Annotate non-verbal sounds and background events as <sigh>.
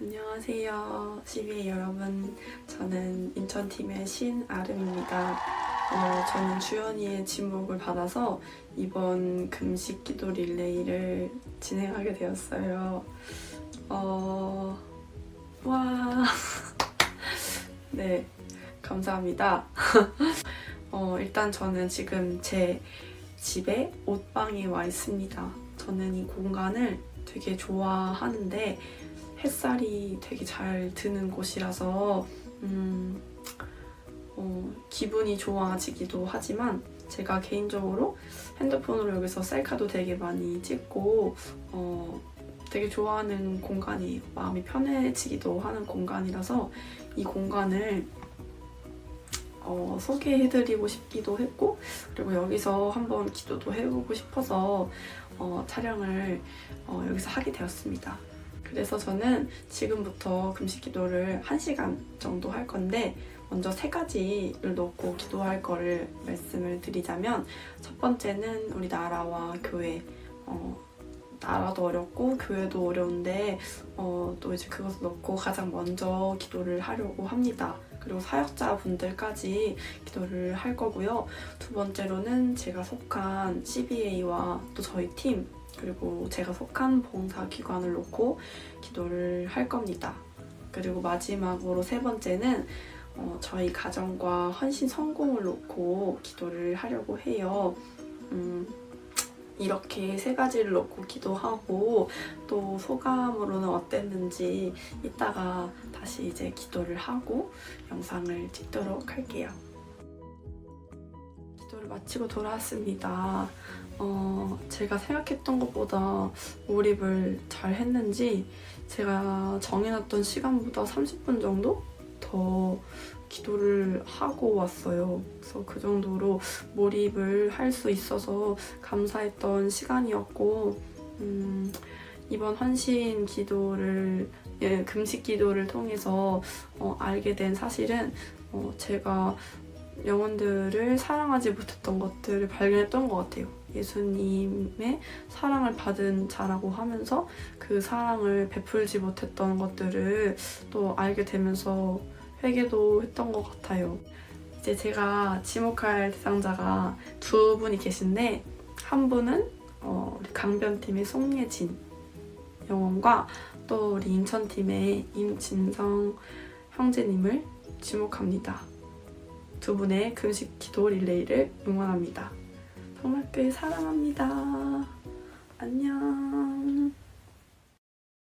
안녕하세요. 12회 여러분. 저는 인천팀의 신아름입니다. 어, 저는 주연이의 지목을 받아서 이번 금식 기도 릴레이를 진행하게 되었어요. 어, 와. <laughs> 네, 감사합니다. <laughs> 어, 일단 저는 지금 제 집에 옷방에 와 있습니다. 저는 이 공간을 되게 좋아하는데 햇살이 되게 잘 드는 곳이라서 음, 어, 기분이 좋아지기도 하지만 제가 개인적으로 핸드폰으로 여기서 셀카도 되게 많이 찍고 어, 되게 좋아하는 공간이에요. 마음이 편해지기도 하는 공간이라서 이 공간을 어, 소개해드리고 싶기도 했고 그리고 여기서 한번 기도도 해보고 싶어서 어, 촬영을 어, 여기서 하게 되었습니다. 그래서 저는 지금부터 금식 기도를 1시간 정도 할 건데 먼저 세 가지를 놓고 기도할 거를 말씀을 드리자면 첫 번째는 우리 나라와 교회 어, 나라도 어렵고 교회도 어려운데 어, 또 이제 그것을 놓고 가장 먼저 기도를 하려고 합니다. 그리고 사역자분들까지 기도를 할 거고요. 두 번째로는 제가 속한 CBA와 또 저희 팀 그리고 제가 속한 봉사기관을 놓고 기도를 할 겁니다. 그리고 마지막으로 세 번째는 어, 저희 가정과 헌신 성공을 놓고 기도를 하려고 해요. 음, 이렇게 세 가지를 놓고 기도하고 또 소감으로는 어땠는지 이따가 다시 이제 기도를 하고 영상을 찍도록 할게요. 기도를 마치고 돌아왔습니다. 어, 제가 생각했던 것보다 몰입을 잘 했는지 제가 정해놨던 시간보다 30분 정도 더 기도를 하고 왔어요. 그래서 그 정도로 몰입을 할 수 있어서 감사했던 시간이었고, 음, 이번 헌신 기도를, 예, 금식 기도를 통해서 어, 알게 된 사실은 어, 제가 영혼들을 사랑하지 못했던 것들을 발견했던 것 같아요. 예수님의 사랑을 받은 자라고 하면서 그 사랑을 베풀지 못했던 것들을 또 알게 되면서 회개도 했던 것 같아요. 이제 제가 지목할 대상자가 두 분이 계신데 한 분은 어, 강변팀의 송예진 영혼과 또 우리 인천팀의 임진성 형제님을 지목합니다. 두 분의 금식 기도 릴레이를 응원합니다. 정말 꽤 사랑합니다. 안녕.